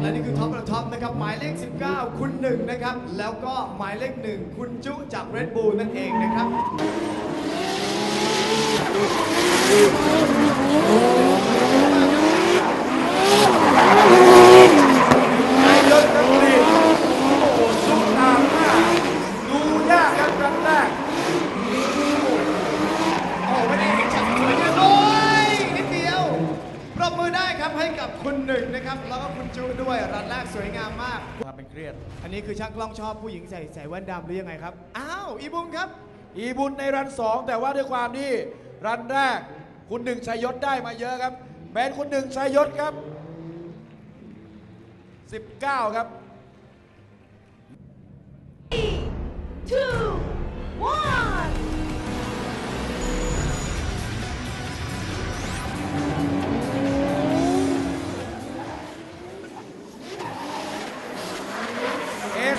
และนี่คือท็อปและท็อปนะครับหมายเลข 19 คุณหนึ่งนะครับ แล้วก็หมายเลขหนึ่งคุณจุจาก Red Bull นั่นเองนะครับ นายกรัฐมนตรีโอ้โหสู้ตามมากดูยากครับครั้งแรก โอ้ไม่ได้จับสวยงามโอ้ยนิดเดียวป รบมือได้ครับให้กับคุณหนึ่งนะครับ แล้วก็คุณจูด้วยรันแรกสวยงามมาก ความเป็นเครียด อันนี้คือช่างกล้องชอบผู้หญิงใส่ใส่แว่นดำหรือยังไงครับ อ้าว อีบุญครับ อีบุญในรันสองแต่ว่าด้วยความที่รันแรก คุณหนึ่งชัยยศได้มาเยอะครับ แมนคุณหนึ่งชัยยศครับ 19 ครับ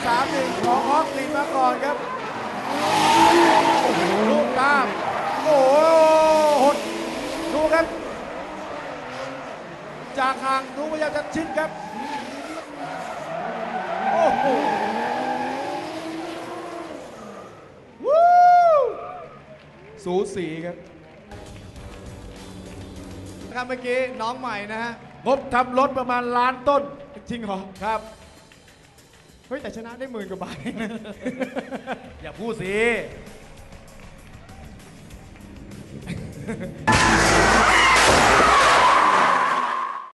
สามหนึ่งของฮอกลินมาก่อนครับลูกตามโอ้โหหดดูครับ จากห่างดูพยายามจะชิดครับ โอ้โหวู้สูสีครับครับเมื่อกี้น้องใหม่นะฮะงบทำรถประมาณล้านต้นจริงเหรอครับ เฮ้ยแต่ชนะได้หมื่นกว่าบาทเองนะอย่าพูดสิ